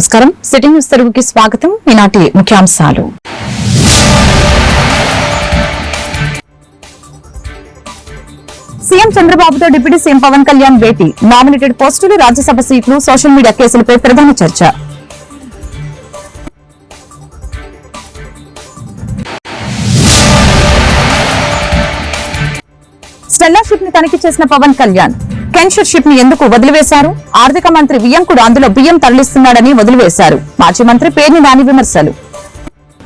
నమస్కారం. City news తెలుగుకి స్వాగతం. ఈనాటి ముఖ్యాంశాలు. సీఎం చంద్రబాబుతో డిప్యూటీ సీఎం పవన్ కళ్యాణ్ భేటీ. నామినేటెడ్ పోస్టులు రాజ్యసభ సీట్లు సోషల్ మీడియా కేసులపై ప్రధాన చర్చ. స్టెల్లా షిప్ని తనిఖీ చేసిన పవన్ కళ్యాణ్ కెన్షర్షిప్ని ఎందుకు వదిలివేశారు? ఆర్థిక మంత్రి వియంకుడు అందులో బియ్యం తరలిస్తున్నాడని వదిలివేశారు. మాజీ మంత్రి పేర్ని నాని విమర్శలు.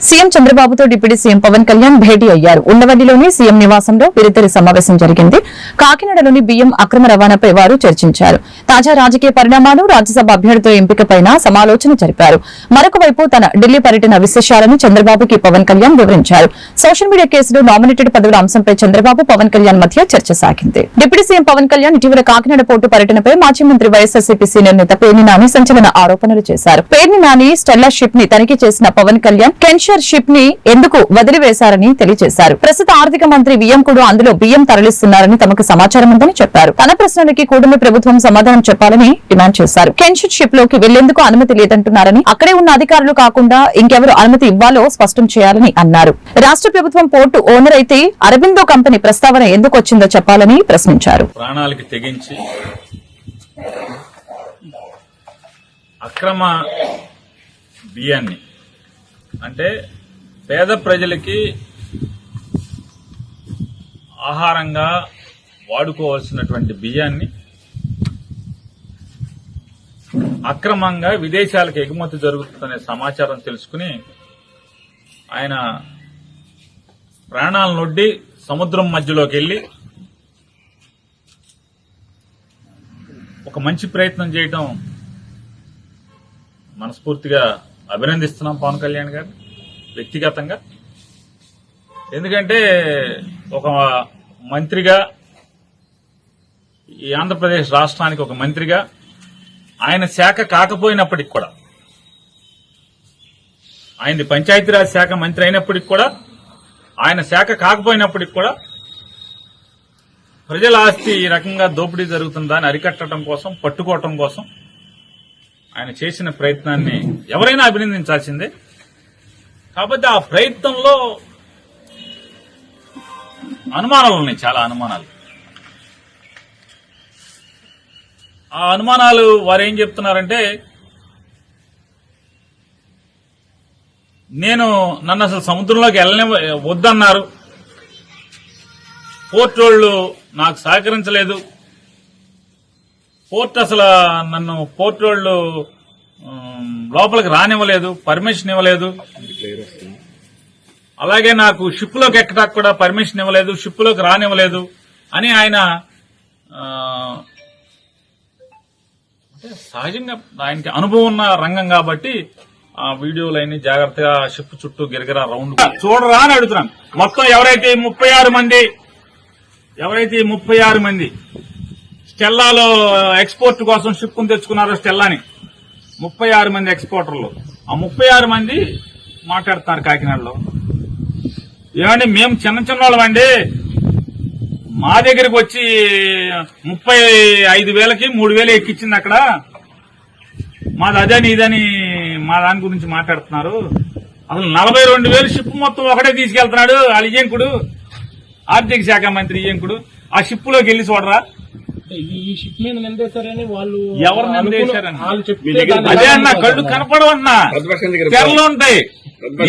సీఎం చంద్రబాబుతో డిప్యూటీ సీఎం పవన్ కళ్యాణ్ భేటీ అయ్యారు. ఉండవల్లిలోని సీఎం నివాసంలో వీరిద్దరి సమావేశం జరిగింది. కాకినాడలోని బియ్యం అక్రమ రవాణాపై వారు చర్చించారు. తాజా రాజకీయ పరిణామాలు రాజ్యసభ అభ్యర్థుల ఎంపికపైన సమాలోచన జరిపారు. మరొక వైపు తన ఢిల్లీ పర్యటన విశేషాలను చంద్రబాబుకి పవన్ కళ్యాణ్ వివరించారు. సోషల్ మీడియా కేసులో నామినేటెడ్ పదవుల అంశంపై చంద్రబాబు పవన్ కళ్యాణ్ మధ్య చర్చ సాగింది. డిప్యూటీ సీఎం పవన్ కళ్యాణ్ ఇటీవల కాకినాడ పోర్టు పర్యటనపై మాజీ మంత్రి వైఎస్ఆర్సీపీ సీనియర్ నేత పేర్ని నాని సంచలన ఆరోపణలు చేశారు. పేర్ని నాని స్టెల్లా షిప్ని తనిఖీ చేసిన పవన్ కళ్యాణ్ కెన్షర్ షిప్ని ఎందుకు వదిలివేశారని తెలియజేశారు. ప్రస్తుత ఆర్థిక మంత్రి వియ్యంకుడు అందులో బియ్యం తరలిస్తున్నారని తమకు సమాచారం ఉందని చెప్పారు. తన ప్రశ్నలకి కూటమి ప్రభుత్వం సమాధానం చెప్పాలని డిమాండ్ చేశారు. కెన్షిప్ షిప్లోకి వెళ్ళేందుకు అనుమతి లేదంటున్నారని అక్కడే ఉన్న అధికారులు కాకుండా ఇంకెవరు అనుమతి ఇవ్వాలో స్పష్టం చేయాలని అన్నారు. రాష్ట్ర ప్రభుత్వం పోర్టు ఓనర్ అయితే అరబిందో కంపెనీ ప్రస్తావన ఎందుకు వచ్చిందో చెప్పాలని ప్రశ్నించారు. ప్రాణాలకి తెగించి అక్రమ బియ్యాన్ని అంటే పేద ప్రజలకి ఆహారంగా వాడుకోవాల్సినటువంటి బియ్యాన్ని అక్రమంగా విదేశాలకు ఎగుమతి జరుగుతుందనే సమాచారం తెలుసుకుని ఆయన ప్రాణాలను నొడ్డి సముద్రం మధ్యలోకి వెళ్ళి ఒక మంచి ప్రయత్నం చేయటం మనస్ఫూర్తిగా అభినందిస్తున్నాం పవన్ కళ్యాణ్ గారు వ్యక్తిగతంగా. ఎందుకంటే ఒక మంత్రిగా ఈ ఆంధ్రప్రదేశ్ రాష్ట్రానికి ఒక మంత్రిగా ఆయన శాఖ కాకపోయినప్పటికి కూడా ఆయనది పంచాయతీరాజ్ శాఖ మంత్రి అయినప్పటికి కూడా ఆయన శాఖ కాకపోయినప్పటికి కూడా ప్రజల ఆస్తి ఈ రకంగా దోపిడీ జరుగుతుందా అని అరికట్టడం కోసం పట్టుకోవటం కోసం ఆయన చేసిన ప్రయత్నాన్ని ఎవరైనా అభినందించాల్సిందే. కాబట్టి ఆ ప్రయత్నంలో అనుమానాలు ఉన్నాయి చాలా అనుమానాలు. ఆ అనుమానాలు వారు ఏం చెప్తున్నారంటే నేను నన్ను అసలు సముద్రంలోకి వెళ్ళని వద్దన్నారు. పోర్ట్ వాళ్ళు నాకు సహకరించలేదు. పోర్ట్ అసలు నన్ను పోర్ట్ వాళ్ళు లోపలికి రానివ్వలేదు పర్మిషన్ ఇవ్వలేదు. అలాగే నాకు షిప్లోకి ఎక్కడానికి కూడా పర్మిషన్ ఇవ్వలేదు షిప్లోకి రానివ్వలేదు అని ఆయన అంటే సహజంగా ఆయనకి అనుభవం ఉన్న రంగం కాబట్టి ఆ వీడియోలన్నీ జాగ్రత్తగా షిప్ చుట్టూ గిరగిరా రౌండ్ చూడరా అని అడుగుతున్నాను. మొత్తం ఎవరైతే ముప్పై ఆరు మంది ఎవరైతే ముప్పై ఆరు మంది స్టెల్లాలో ఎక్స్పోర్ట్ కోసం షిప్ను తెచ్చుకున్నారు స్టెల్లాని. ముప్పై ఆరు మంది ఎక్స్పోర్టర్లు. ఆ ముప్పై ఆరు మంది మాట్లాడుతున్నారు కాకినాడలో. ఏమండి మేము చిన్న చిన్న వాళ్ళమండి మా దగ్గరికి వచ్చి ముప్పై ఐదు వేలకి మూడు వేలు ఎక్కిచ్చింది అక్కడ. మాది అదని ఇదని మా దాని గురించి మాట్లాడుతున్నారు. అసలు నలభై రెండు వేలు షిప్ మొత్తం ఒకటే తీసుకెళ్తున్నాడు వాళ్ళ ఆర్థిక శాఖ మంత్రి ఇయ్యంకుడు ఆ షిప్లోకి వెళ్ళి చూడరా. ఈ షిప్ మీద నిందేశారని వాళ్ళు ఎవరు నిందేశారని? అదే అన్న కళ్ళు నమ్ముతారు? కనపడవు అన్న. తెరలు ఉంటాయి.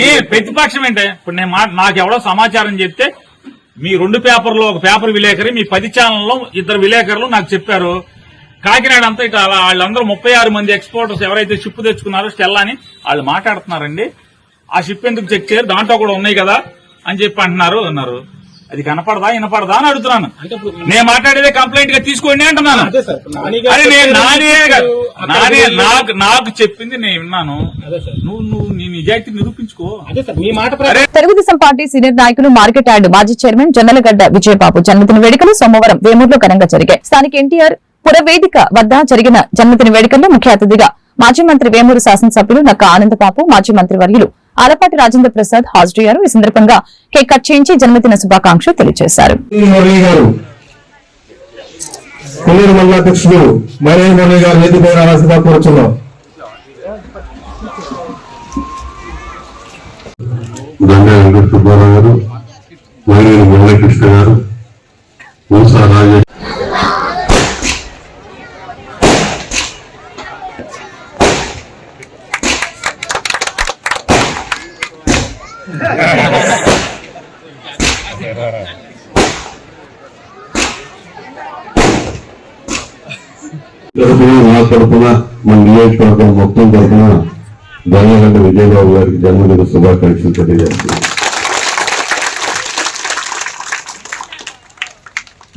ఏ ప్రతిపక్షం ఏంటే? ఇప్పుడు నేను మాట నాకు ఎవడో సమాచారం చెప్తే మీ రెండు పేపర్లు ఒక పేపర్ విలేకరి మీ పది ఛానల్లో ఇద్దరు విలేకరులు నాకు చెప్పారు. కాకినాడ అంతా ఇక అలా వాళ్ళందరూ ముప్పై ఆరు మంది ఎక్స్పోర్టర్స్ ఎవరైతే షిప్ తెచ్చుకున్నారో స్టెల్లా అని వాళ్ళు మాట్లాడుతున్నారండి. ఆ షిప్ ఎందుకు చెక్ చేయరు? దాంట్లో కూడా ఉన్నాయి కదా అని చెప్పి అంటున్నారు అన్నారు. అది కనపడదా వినపడదా అని అడుగుతున్నాను. నేను మాట్లాడేదే కంప్లైంట్గా తీసుకోండి అంటున్నాను. అదే సార్ నాని గారు అరే నేను చెప్పారు, నానే కాదు. అక్కడ నానే వెళ్ళి- నాకు నాకు చెప్పింది నేను విన్నాను. అదే సార్. నువ్వు నువ్వు నీ నిజాయితీ నిరూపించుకో. అదే సార్ మీ మాట ప్రకారం తెలుగుదేశం పార్టీ సీనియర్ నాయకులు మార్కెట్ యార్డ్ మాజీ చైర్మన్ జొన్నలగడ్డ విజయబాబు జన్మదిన వేడుకలు సోమవారం వేమూరులో ఘనంగా జరిగాయి. స్థానిక ఎన్టీఆర్ పురవేదిక వద్ద జరిగిన జన్మదిన వేడుకల్లో ముఖ్య అతిథిగా మాజీ మంత్రి వేమూరు శాసనసభ్యులు నక్క ఆనందబాబు మాజీ మంత్రి వర్యులు ఆలపాటి రాజేంద్ర ప్రసాద్ హాజరయ్యారు ఈ సందర్భంగా కేక్ కట్ చేయించి జన్మదిన శుభాకాంక్షలు తెలియజేశారు. కొల్లూరు మండలాధ్యక్షుడు మైనేని మురళి గారు వేదికపై రావాల్సిందిగా కోరుచున్నాం. దండ వెంకట సుబ్బారావు గారు వైరేని మురళీకృష్ణ గారు మూసా రాజేష్ తరపున నా తరపున మన వర్గం మొత్తం తరఫున దండగంట విజయబాబు గారికి జన్మదిన శుభాకాంక్షలు తెలియజేస్తున్నాం.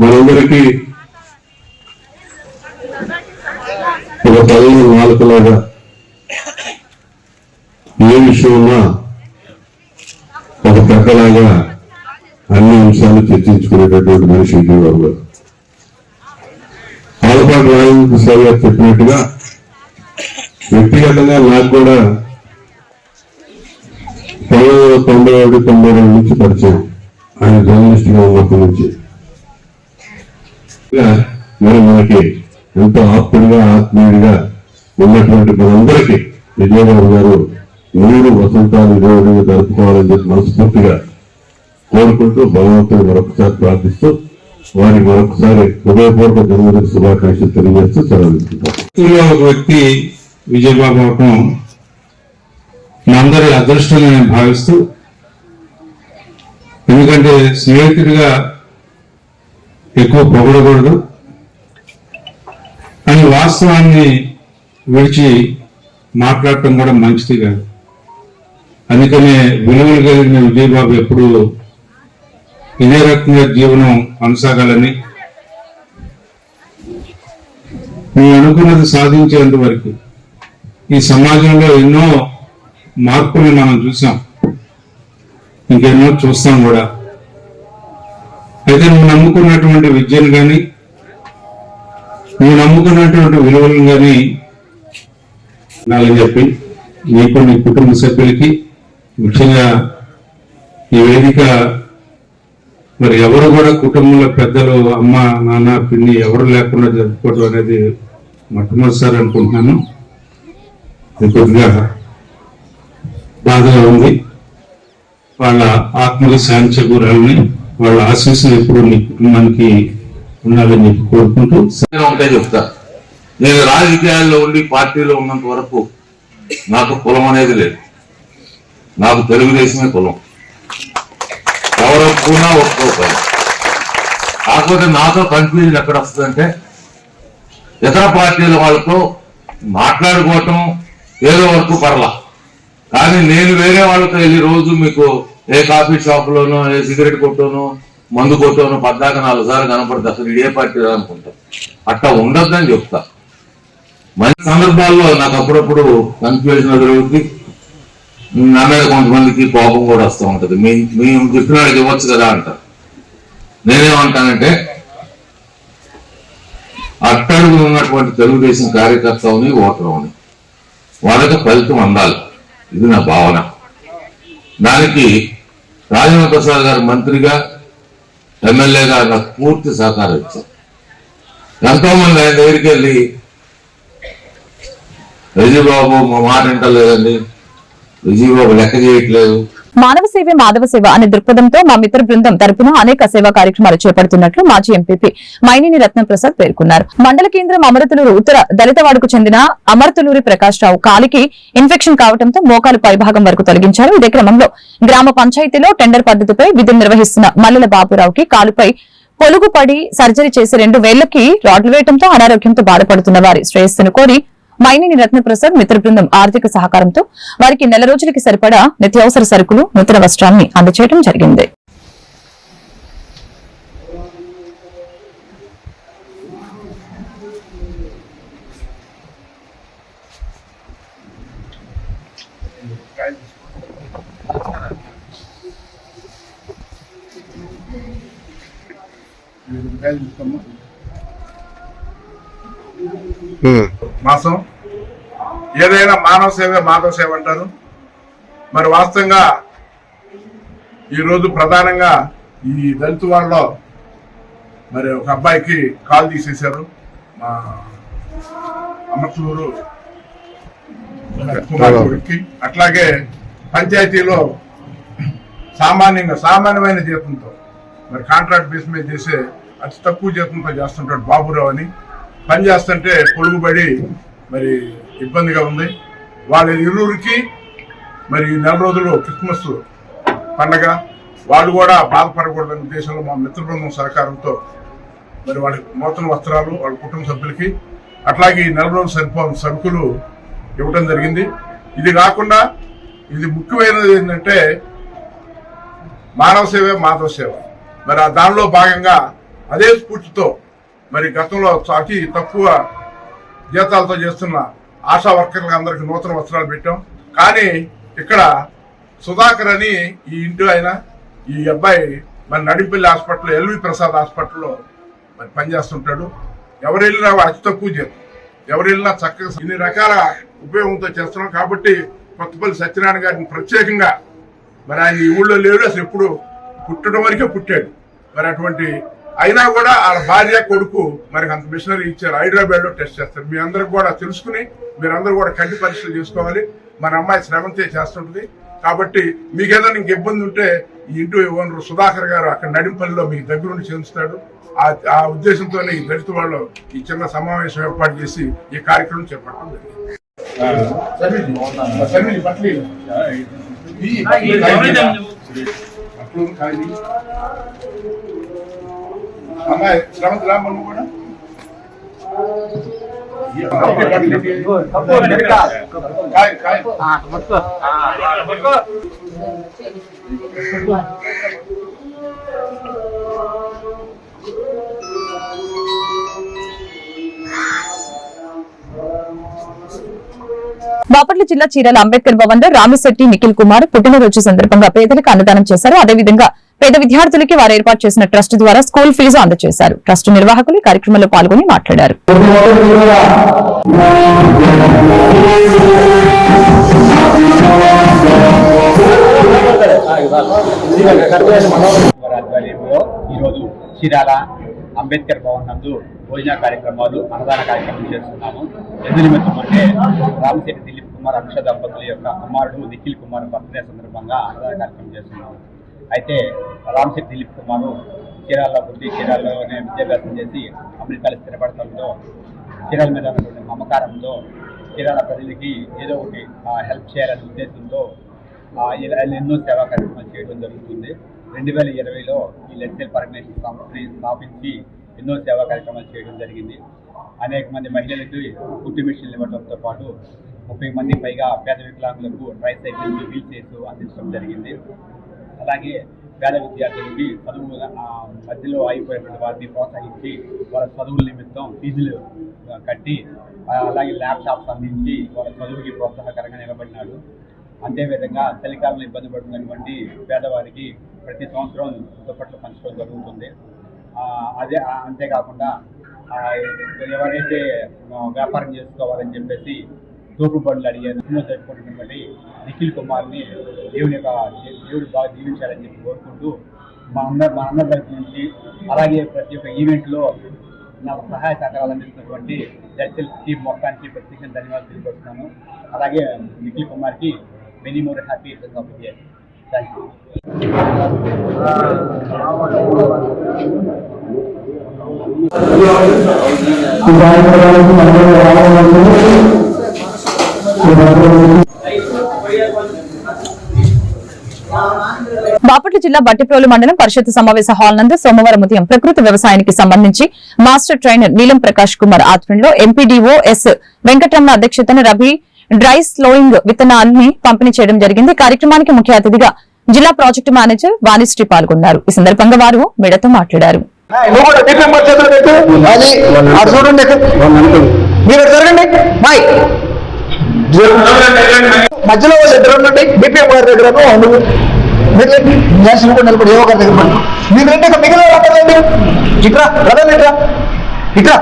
మనందరికీ ఒక తల్లి నాలుకలాగా ఏ విషయమన్నా ఒక ప్రక్కలాగా అన్ని అంశాలు చర్చించుకునేటటువంటి మనిషి విజయబాబు గారు. ఆలపాటి రాజేంద్ర సార్ గారు చెప్పినట్టుగా వ్యక్తిగతంగా నాకు కూడా పంతొమ్మిది తొంభై ఒకటి తొంభై రెండు నుంచి పరిచయం. ఆయన జర్నలిస్ట్గా ఉన్నప్పటి నుంచి. మరి మనకి ఎంతో ఆప్తుడిగా ఆత్మీయుడిగా ఉన్నటువంటి మనందరికీ విజయబాబు గారు మీరు వసంతాలు విజయవాడగా జరుపుకోవాలని చెప్పి మనస్ఫూర్తిగా కోరుకుంటూ భగవంతుని మరొకసారి ప్రార్థిస్తూ వారి మరొకసారి హృదయపూర్వక జన్మదిన శుభాకాంక్షలు తెలియజేస్తూ సెలవు ఒక వ్యక్తి విజయబాబు అవటం మా అందరి అదృష్టం నేను భావిస్తూ ఎందుకంటే స్నేహితుడిగా ఎక్కువ పొగడకూడదు అని వాస్తవాన్ని విడిచి మాట్లాడటం కూడా మంచిది కాదు. అందుకనే విలువలు కలిగిన విజయబాబు ఎప్పుడు ఇదే రకంగా జీవనం కొనసాగాలని నువ్వు అనుకున్నది సాధించేంత వరకు ఈ సమాజంలో ఎన్నో మార్పుల్ని మనం చూసాం. ఇంకెన్నో చూస్తాం కూడా. అయితే నువ్వు నమ్ముకున్నటువంటి విద్యను కానీ నువ్వు నమ్ముకున్నటువంటి విలువలను కానీ ఉండాలని చెప్పి నీకు నీ కుటుంబ సభ్యులకి ముఖ్యంగా ఈ వేదిక మరి ఎవరు కూడా కుటుంబంలో పెద్దలు అమ్మ నాన్న పిన్ని ఎవరు లేకుండా జరుపుకోవడం అనేది మొట్టమొదటిసారి అనుకుంటున్నాను. ఇది కొద్దిగా బాధగా ఉంది. వాళ్ళ ఆత్మకి శాంతి చేకూరాలని వాళ్ళ ఆశీస్సులు ఎప్పుడు నీ కుటుంబానికి ఉండాలని చెప్పి కోరుకుంటూ నేను ఒకటే చెప్తా. నేను రాజకీయాల్లో ఉండి పార్టీలో ఉన్నంత వరకు నాకు కులం అనేది లేదు. నాకు తెలుగుదేశమే కులం. ఎవరు ఒప్పుకున్నా ఒప్పుకోకపోయినా కాకపోతే నాతో కన్ఫ్యూజన్ ఎక్కడ వస్తుందంటే ఇతర పార్టీల వాళ్ళతో మాట్లాడుకోవటం ఏదో వరకు పర్లా. కానీ నేను వేరే వాళ్ళతో వెళ్ళి రోజు మీకు ఏ కాఫీ షాప్లోనో ఏ సిగరెట్ కొట్టోనో మందు కొట్టోనో పద్దాక నాలుగు సార్లు కనపడతా అసలు ఇదే పార్టీ అనుకుంటా. అట్లా ఉండొద్దని చెప్తా. మంచి సందర్భాల్లో నాకు అప్పుడప్పుడు కన్ఫ్యూజన్ ఎదురవుతుంది నా మీద కొంతమందికి కోపం కూడా వస్తూ ఉంటది. మీ మేము చెప్పిన వాళ్ళకి ఇవ్వచ్చు కదా అంటారు. నేనేమంటానంటే అట్టడుగు ఉన్నటువంటి తెలుగుదేశం కార్యకర్తలని ఓటర్ని వాళ్ళకి ఫలితం అందాలి. ఇది నా భావన. దానికి రాజేంద్ర ప్రసాద్ గారు మంత్రిగా ఎమ్మెల్యేగా నాకు పూర్తి సహకారం ఇచ్చారు. ఎంతో మంది ఆయన దగ్గరికి వెళ్ళి విజయబాబు మా మాట వింటలేదండి. విజయబాబు లెక్క చేయట్లేదు. మానవ సేవే మాధవ సేవ అనే దృక్పథంతో మా మిత్ర బృందం తరపున అనేక సేవా కార్యక్రమాలు చేపడుతున్నట్లు మాజీ ఎంపీపీ మైనిని రత్నప్రసాద్ పేర్కొన్నారు. మండల కేంద్రం అమరతులూరు ఉత్తర దళితవాడకు చెందిన అమరతులూరి ప్రకాష్ రావు కాలికి ఇన్ఫెక్షన్ కావడంతో మోకాలు పైభాగం వరకు తొలగించారు. ఇదే క్రమంలో గ్రామ పంచాయతీలో టెండర్ పద్దతిపై విధులు నిర్వహిస్తున్న మల్లెల బాబురావుకి కాలుపై పొలుగు పడి సర్జరీ చేసి రెండు వేళ్ళకి రాడ్లు వేయడంతో అనారోగ్యంతో బాధపడుతున్న వారి శ్రేయస్సును కోరి మైనేని రత్నప్రసాద్ మిత్ర బృందం ఆర్థిక సహకారంతో వారికి నెల రోజులకి సరిపడా నిత్యావసర సరుకులు నూతన వస్త్రాన్ని అందజేయడం జరిగింది. మాసం. ఏదైనా మానవ సేవ మాధవ సేవ అంటారు. మరి వాస్తవంగా ఈరోజు ప్రధానంగా ఈ దళిత వాళ్ళలో మరి ఒక అబ్బాయికి కాల్ తీసేశారు. మా అమర్తూరు కుమారుడికి అట్లాగే పంచాయతీలో సామాన్యంగా సామాన్యమైన జీతంతో మరి కాంట్రాక్ట్ బేస్ మీద చేసే అతి తక్కువ జీతంతో చేస్తుంటాడు బాబురావు అని. పని చేస్తుంటే పొడుగుబడి మరి ఇబ్బందిగా ఉంది. వాళ్ళ ఇరువురికి మరి ఈ నెల రోజులు క్రిస్మస్ పండగ. వాళ్ళు కూడా బాధపడకూడదనే ఉద్దేశంలో మా మిత్ర బృందం సహకారంతో మరి వాళ్ళకి నూతన వస్త్రాలు వాళ్ళ కుటుంబ సభ్యులకి అట్లాగే ఈ నెల రోజులు సరిపోని సరుకులు ఇవ్వడం జరిగింది. ఇది కాకుండా ఇది ముఖ్యమైనది ఏంటంటే మానవ సేవే మాధవ సేవ. మరి ఆ దానిలో భాగంగా అదే స్ఫూర్తితో మరి గతంలో అతి తక్కువ జీతాలతో చేస్తున్న ఆశా వర్కర్లకు అందరికి నూతన వస్త్రాలు పెట్టాం. కానీ ఇక్కడ సుధాకర్ అని ఈ ఇంటి ఆయన ఈ అబ్బాయి మరి నడిపల్లి హాస్పిటల్ ఎల్వి ప్రసాద్ హాస్పిటల్లో మరి పనిచేస్తుంటాడు. ఎవరు వెళ్ళినా అతి తక్కువ జీతం. ఎవరు వెళ్ళినా చక్కగా ఇన్ని రకాల ఉపయోగంతో చేస్తున్నాం. కాబట్టి కొత్తపల్లి సత్యనారాయణ గారిని ప్రత్యేకంగా మరి ఆయన ఈ ఊళ్ళో లేడు అసలు ఎప్పుడు పుట్టడం వరకే పుట్టాడు. మరి అటువంటి అయినా కూడా వాళ్ళ భార్య కొడుకు మరి అంత మిషనరీ ఇచ్చారు. హైదరాబాద్లో టెస్ట్ చేస్తారు. మీ అందరికి కూడా తెలుసుకుని మీరందరూ కూడా కంటి పరీక్షలు చేసుకోవాలి. మన అమ్మాయి శ్రవంతే చేస్తుంటది. కాబట్టి మీకు ఏదైనా ఇంక ఇబ్బంది ఉంటే ఈ ఇంటి ఓనర్ సుధాకర్ గారు అక్కడ నడింపల్లిలో మీకు దగ్గరుండి చేస్తాడు ఆ ఆ ఉద్దేశంతోనే ఈ దళిత వాళ్ళు ఈ చిన్న సమావేశం ఏర్పాటు చేసి ఈ కార్యక్రమం చేపట్టడం జరిగింది. అమ్మాయి శ్రవంత్ కూడా? కాయ బాపట్ల జిల్లా చీరాల అంబేద్కర్ భవన్లో రామిశెట్టి నిఖిల్ కుమార్ పుట్టినరోజు సందర్భంగా పేదలకు అన్నదానం చేశారు. అదేవిధంగా పేద విద్యార్థులకి వారు ఏర్పాటు చేసిన ట్రస్ట్ ద్వారా స్కూల్ ఫీజు అందజేశారు. ట్రస్ట్ నిర్వాహకులు కార్యక్రమంలో పాల్గొని మాట్లాడారు. ఈరోజు చీరాల అంబేద్కర్ భవన్ నందు భోజన కార్యక్రమాలు అన్నదాన కార్యక్రమం చేస్తున్నాము. ఎందు నిమిత్తం అంటే రామశెట్టి దిలీప్ కుమార్ అక్ష దంపతుల యొక్క కుమారుడు నిఖిల్ కుమార్ బర్త్డే సందర్భంగా అన్నదాన కార్యక్రమం చేస్తున్నాము. అయితే రామ్శెట్ దిలీప్ కుమారు చీరాల్లో పుట్టి చీరాల్లోనే విద్యాభ్యాసం చేసి అమెరికాలో స్థిరపడటంతో చీరాల మీద ఉన్నటువంటి మమకారంతో చీరాల ప్రజలకి ఏదో ఒకటి హెల్ప్ చేయాలనే ఉద్దేశంతో ఇలా ఎన్నో సేవా కార్యక్రమాలు చేయడం జరుగుతుంది. రెండు వేల ఇరవైలో ఈ లెక్చర్ పర్మనేషన్ సంస్థని స్థాపించి ఎన్నో సేవా కార్యక్రమాలు చేయడం జరిగింది. అనేక మంది మహిళలకి కుట్టి మిషన్లు ఇవ్వడంతో పాటు ముప్పై మంది పైగా పేద వికలాంగులకు ట్రై సైకిల్స్ వీల్ చైర్స్ అందించడం జరిగింది. అలాగే పేద విద్యార్థులకి చదువు మధ్యలో అయిపోయినటువంటి వారిని ప్రోత్సహించి వాళ్ళ చదువుల నిమిత్తం ఫీజులు కట్టి అలాగే ల్యాప్టాప్స్ అందించి వాళ్ళ చదువుకి ప్రోత్సాహకరంగా నిలబడినాడు అదేవిధంగా చలికాలంలో ఇబ్బంది పడుతున్నటువంటి పేదవారికి ప్రతి సంవత్సరం దుప్పట్లు పంచడం జరుగుతుంది. అదే అంతేకాకుండా ఎవరైతే వ్యాపారం చేసుకోవాలని చెప్పేసి తోపు బండ్లు అడిగే ఎన్నో జరుపుకుంటున్నటువంటి నిఖిల్ కుమార్ని దేవుని యొక్క దేవుడు బాగా జీవించాలని చెప్పి కోరుకుంటూ మా అందరి మా అందరి తరఫు నుంచి అలాగే ప్రతి ఒక్క ఈవెంట్లో నాకు సహాయ సహకారాలు అందిస్తున్నటువంటి జడ్చల్ టీమ్ మొత్తానికి ప్రత్యేకంగా ధన్యవాదాలు తెలియపరుస్తున్నాను. అలాగే నిఖిల్ కుమార్కి many more happy returns of year thank you Bapatla జిల్లా బట్టిప్రోలు మండలం పరిషత్ సమావేశ హాల్ నందు సోమవారం ఉదయం ప్రకృతి వ్యవసాయానికి సంబంధించి మాస్టర్ ట్రైనర్ నీలం ప్రకాష్ కుమార్ ఆధ్వర్యంలో ఎంపీడీఓ ఎస్ వెంకటరమణ అధ్యక్షతన రబీ డ్రై స్లోయింగ్ విత్తనాల్ని పంపిణీ చేయడం జరిగింది. కార్యక్రమానికి ముఖ్య అతిథిగా జిల్లా ప్రాజెక్టు మేనేజర్ వాణిశ్రీ పాల్గొన్నారు. ఈ సందర్భంగా వారు మీడియాతో మాట్లాడారు. మీరు జరగండి. బాయ్. మధ్యలో వాళ్ళు ఇద్దరు ఉండండి. డిపిఎం గారి దగ్గర నువ్వు మీరు నేషనల్ కూడా నిలబడి ఏవో గారి దగ్గర పడి. మీరు రెండు మిగిలిన వాళ్ళు రండి ఇట్రా రదండి ఇట్రా. ఇట్రా.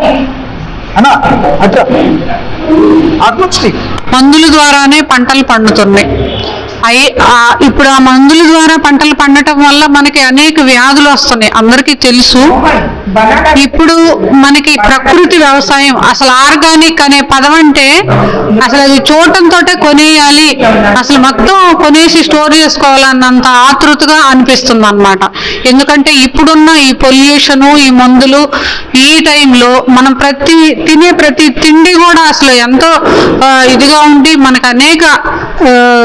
అన్నా అట్రా. అటు మందుల ద్వారానే పంటలు పండుతున్నాయి. అయి ఇప్పుడు ఆ మందుల ద్వారా పంటలు పండటం వల్ల మనకి అనేక వ్యాధులు వస్తున్నాయి. అందరికీ తెలుసు. ఇప్పుడు మనకి ప్రకృతి వ్యవసాయం అసలు ఆర్గానిక్ అనే పదం అంటే అసలు అది చూడటంతో కొనేయాలి. అసలు మొత్తం కొనేసి స్టోర్ చేసుకోవాలన్నంత ఆతృతగా అనిపిస్తుంది అనమాట ఎందుకంటే ఇప్పుడున్న ఈ పొల్యూషన్ ఈ మందులు ఈ టైంలో మనం ప్రతి తినే ప్రతి తిండి కూడా అసలు ఎంతో ఇదిగా ఉండి మనకు అనేక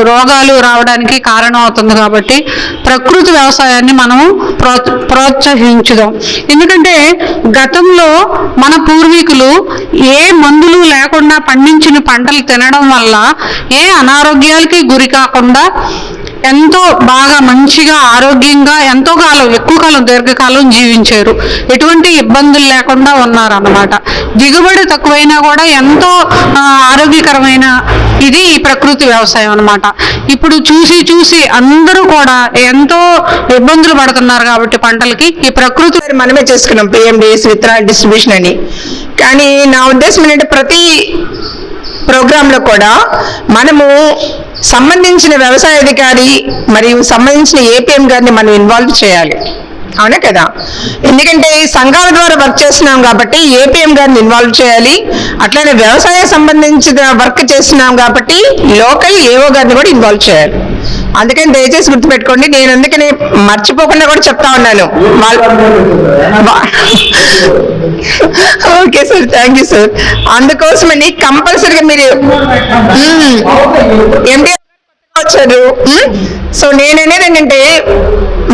రోగాలు రావడానికి కారణం అవుతుంది కాబట్టి ప్రకృతి వ్యవసాయాన్ని మనము ప్రో ప్రోత్సహించుదాం. ఎందుకంటే గతంలో మన పూర్వీకులు ఏ మందులు లేకుండా పండించిన పంటలు తినడం వల్ల ఏ అనారోగ్యాలకి గురి కాకుండా ఎంతో బాగా మంచిగా ఆరోగ్యంగా ఎంతో కాలం ఎక్కువ కాలం దీర్ఘకాలం జీవించారు. ఎటువంటి ఇబ్బందులు లేకుండా ఉన్నారన్నమాట. దిగుబడి తక్కువైనా కూడా ఎంతో ఆరోగ్యకరమైన ఇది ఈ ప్రకృతి వ్యవసాయం అనమాట ఇప్పుడు చూసి చూసి అందరూ కూడా ఎంతో ఇబ్బందులు పడుతున్నారు కాబట్టి పంటలకి ఈ ప్రకృతి మనమే చేసుకున్నాం పిఎండిఎస్ విత్తనాల డిస్ట్రిబ్యూషన్ అని. కానీ నా ఉద్దేశం ఏంటంటే ప్రతి ప్రోగ్రాంలో కూడా మనము సంబంధించిన వ్యవసాయ అధికారి మరియు సంబంధించిన ఏపీఎం గారిని మనం ఇన్వాల్వ్ చేయాలి. అవునా కదా? ఎందుకంటే సంఘాల ద్వారా వర్క్ చేస్తున్నాం కాబట్టి ఏపీఎం గారిని ఇన్వాల్వ్ చేయాలి. అట్లానే వ్యవసాయ సంబంధించిన వర్క్ చేస్తున్నాం కాబట్టి లోకల్ ఏఓ గారిని కూడా ఇన్వాల్వ్ చేయాలి. అందుకని దయచేసి గుర్తుపెట్టుకోండి నేను అందుకని మర్చిపోకుండా కూడా చెప్తా ఉన్నాను. Okay sir thank you sir. అందుకోసమని కంపల్సరీగా మీరు ఎండి వచ్చారు సో hmm? నేననేది ఏంటంటే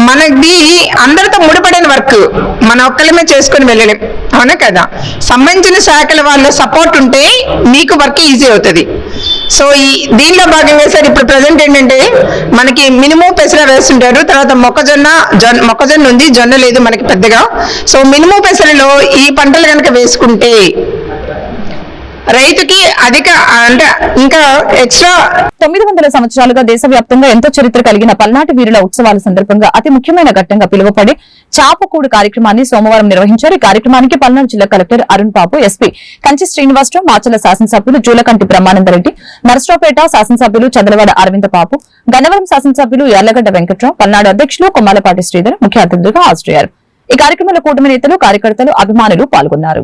మనది అందరితో ముడిపడిన వర్క్. మన ఒక్కళ్ళమే చేసుకొని వెళ్ళలేం. అవునా కదా? సంబంధించిన శాఖల వాళ్ళ సపోర్ట్ ఉంటే మీకు వర్క్ ఈజీ అవుతుంది. సో ఈ దీనిలో భాగంగా సార్ ఇప్పుడు ప్రజెంట్ ఏంటంటే మనకి మినిమం పెసర వేస్తుంటారు. తర్వాత మొక్కజొన్న జొన్న మొక్కజొన్న ఉంది జొన్న లేదు మనకి పెద్దగా. సో మినిమం పెసరలో ఈ పంటలు కనుక వేసుకుంటే రైతుకి అధిక అంటే ఇంకా ఎక్స్ట్రా తొమ్మిది వందల సంవత్సరాలుగా దేశవ్యాప్తంగా ఎంతో చరిత్ర కలిగిన పల్నాటి వీరుల ఉత్సవాల సందర్భంగా అతి ముఖ్యమైన ఘట్టంగా పిలువపడి చాపకూడు కార్యక్రమాన్ని సోమవారం నిర్వహించారు. ఈ కార్యక్రమానికి పల్నాడు జిల్లా కలెక్టర్ అరుణ్ బాబు ఎస్పీ కంచి శ్రీనివాసరావు మాచల శాసనసభ్యులు జూలకంటి బ్రహ్మానందరెడ్డి నరసరావుపేట శాసనసభ్యులు చదలవాడ అరవింద బాబు గన్నవరం శాసనసభ్యులు యార్లగడ్డ వెంకట్రావు పల్నాడు అధ్యక్షులు కొమ్మాలపాటి శ్రీధర్ ముఖ్య అతిథులుగా హాజరయ్యారు. ఈ కార్యక్రమంలో కూటమి నేతలు కార్యకర్తలు అభిమానులు పాల్గొన్నారు.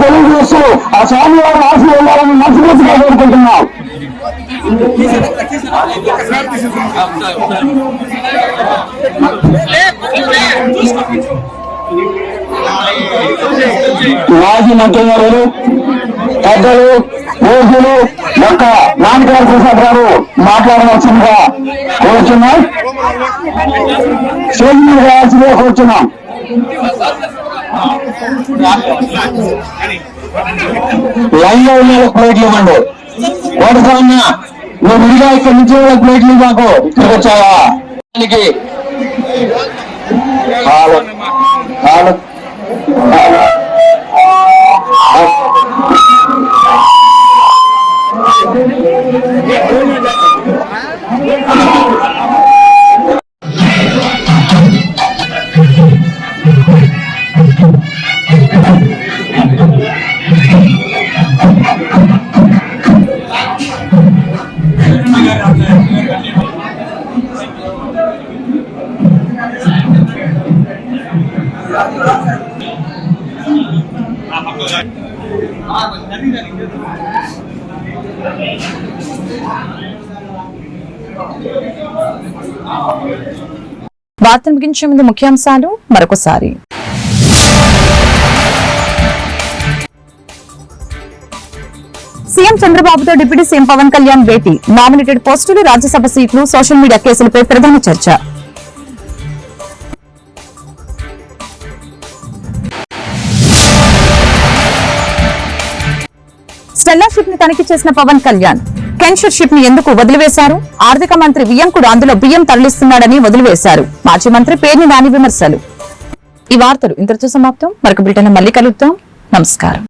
తెలియజేస్తూ ఆ స్వామి వారి ఆశీర్వాదాలను మనస్ఫూర్తిగా కోరుకుంటున్నాం. మాజీ మంత్రివర్యులు పెద్దలు యోగులు యొక్క నాన్నగారు ప్రసాద్ గారు మాట్లాడవలసిందిగా కోరుచున్నాం. స్టేజ్ మీద రావాల్సిందిగా కోరుచున్నాం. లైన్లో ఉన్న ప్లేట్లు ఇవ్వండి. కోటస్వామి నువ్వు విడిగా ఇక్కడి నుంచి ప్లేట్లు మాకు. ఇక్కడికి వచ్చావా దానికి I'm వార్తను ముగించే ముందు ముఖ్యాంశాలు మరొకసారి. సీఎం చంద్రబాబుతో డిప్యూటీ సీఎం పవన్ కళ్యాణ్ భేటీ. నామినేటెడ్ పోస్టులు రాజ్యసభ సీట్లు సోషల్ మీడియా కేసులపై ప్రధాన చర్చ. స్టెల్లాషిప్ని తనిఖీ చేసిన పవన్ కళ్యాణ్. కెన్షర్ షిప్ని ఎందుకు వదిలివేశారు? ఆర్థిక మంత్రి వియంకుడు అందులో బియ్యం తరలిస్తున్నాడని వదిలివేశారు. మాజీ మంత్రి పేర్ని నాని విమర్శలు. ఈ వార్తలు ఇంతటితో సమాప్తం. మరొక బ్రిటన్ మళ్ళీ కలుద్దాం. నమస్కారం.